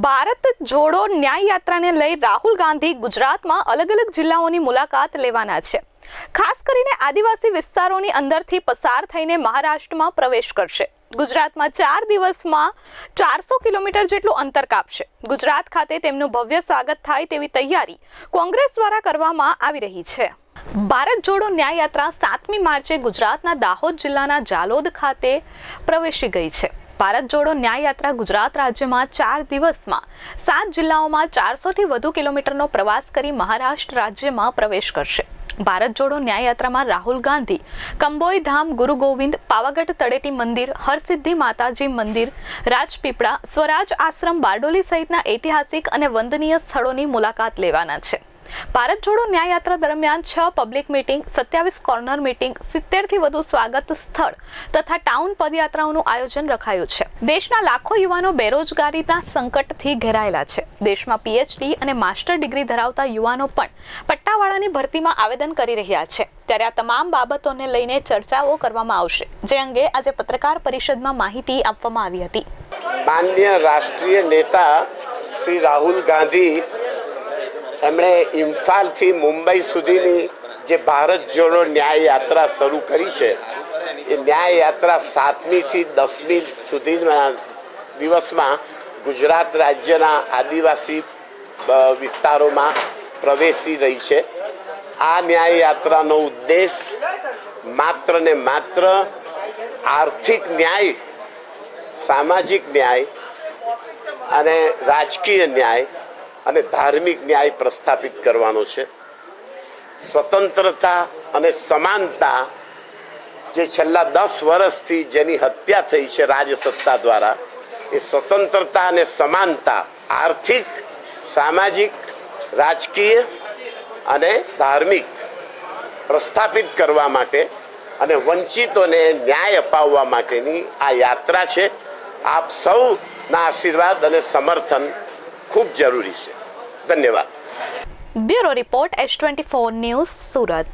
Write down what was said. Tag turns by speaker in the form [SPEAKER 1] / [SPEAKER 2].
[SPEAKER 1] ભારત જોડો ન્યાય યાત્રાને લઈ રાહુલ ગાંધી ગુજરાતમાં અલગ અલગ જિલ્લાઓની મુલાકાત લેવાના છે. ખાસ કરીને આદિવાસી વિસ્તારોની અંદરથી પસાર થઈને મહારાષ્ટ્રમાં પ્રવેશ કરશે. ગુજરાતમાં ચાર દિવસમાં ચારસો કિલોમીટર જેટલું અંતર કાપશે. ગુજરાત ખાતે તેમનું ભવ્ય સ્વાગત થાય તેવી તૈયારી કોંગ્રેસ દ્વારા કરવામાં આવી રહી છે. ભારત જોડો ન્યાય યાત્રા સાતમી માર્ચે ગુજરાતના દાહોદ જિલ્લાના જાલોદ ખાતે પ્રવેશી ગઈ છે. ભારત જોડો ન્યાય યાત્રા ગુજરાત રાજ્યમાં ચાર દિવસમાં સાત જિલ્લાઓમાં ચારસોથી વધુ કિલોમીટરનો પ્રવાસ કરી મહારાષ્ટ્ર રાજ્યમાં પ્રવેશ કરશે. ભારત જોડો ન્યાય યાત્રામાં રાહુલ ગાંધી, કંબોઈ ધામ ગુરુ ગોવિંદ, પાવાગઢ તળેટી મંદિર, હરસિદ્ધિ માતાજી મંદિર, રાજપીપળા, સ્વરાજ આશ્રમ બારડોલી સહિતના ઐતિહાસિક અને વંદનીય સ્થળોની મુલાકાત લેવાના છે. ભારત જોડો ન્યાયયાત્રા દરમિયાન છ પબ્લિક મીટિંગ સત્યાવીસ કોર્નર મીટિંગ સિત્તેરથી વધુ સ્વાગત સ્થળ તથા ટાઉન પદયાત્રાઓનું આયોજન રખાયું છે. દેશના લાખો યુવાનો બેરોજગારીના સંકટથી ઘેરાયેલા છે. દેશમાં પીએચડી અને માસ્ટર ડિગ્રી ધરાવતા યુવાનો પણ પટ્ટાવાળાની ભરતીમાં આવેદન કરી રહ્યા છે. ત્યારે આ તમામ બાબતોને લઈને ચર્ચાઓ કરવામાં આવશે. જે અંગે આજે પત્રકાર પરિષદમાં માહિતી આપવામાં આવી હતી.
[SPEAKER 2] માન્ય રાષ્ટ્રીય નેતા શ્રી રાહુલ ગાંધી એમણે ઇમ્ફાલથી મુંબઈ સુધીની જે ભારત જોડો ન્યાય યાત્રા શરૂ કરી છે, એ ન્યાય યાત્રા સાતમીથી દસમી સુધીના દિવસમાં ગુજરાત રાજ્યના આદિવાસી વિસ્તારોમાં પ્રવેશી રહી છે. આ ન્યાય યાત્રાનો ઉદ્દેશ માત્ર ને માત્ર આર્થિક ન્યાય, સામાજિક ન્યાય અને રાજકીય ન્યાય અને ધાર્મિક ન્યાય પ્રસ્થાપિત કરવાનો છે. સ્વતંત્રતા અને સમાનતા જે છેલ્લા દસ વર્ષથી જેની હત્યા થઈ છે રાજસત્તા દ્વારા, એ સ્વતંત્રતા અને સમાનતા, આર્થિક, સામાજિક, રાજકીય અને ધાર્મિક પ્રસ્થાપિત કરવા માટે અને વંચિતોને ન્યાય અપાવવા માટેની આ યાત્રા છે. આપ સૌના આશીર્વાદ અને સમર્થન ખૂબ જરૂરી છે. ધન્યવાદ.
[SPEAKER 1] Bureau report S twenty four news Surat.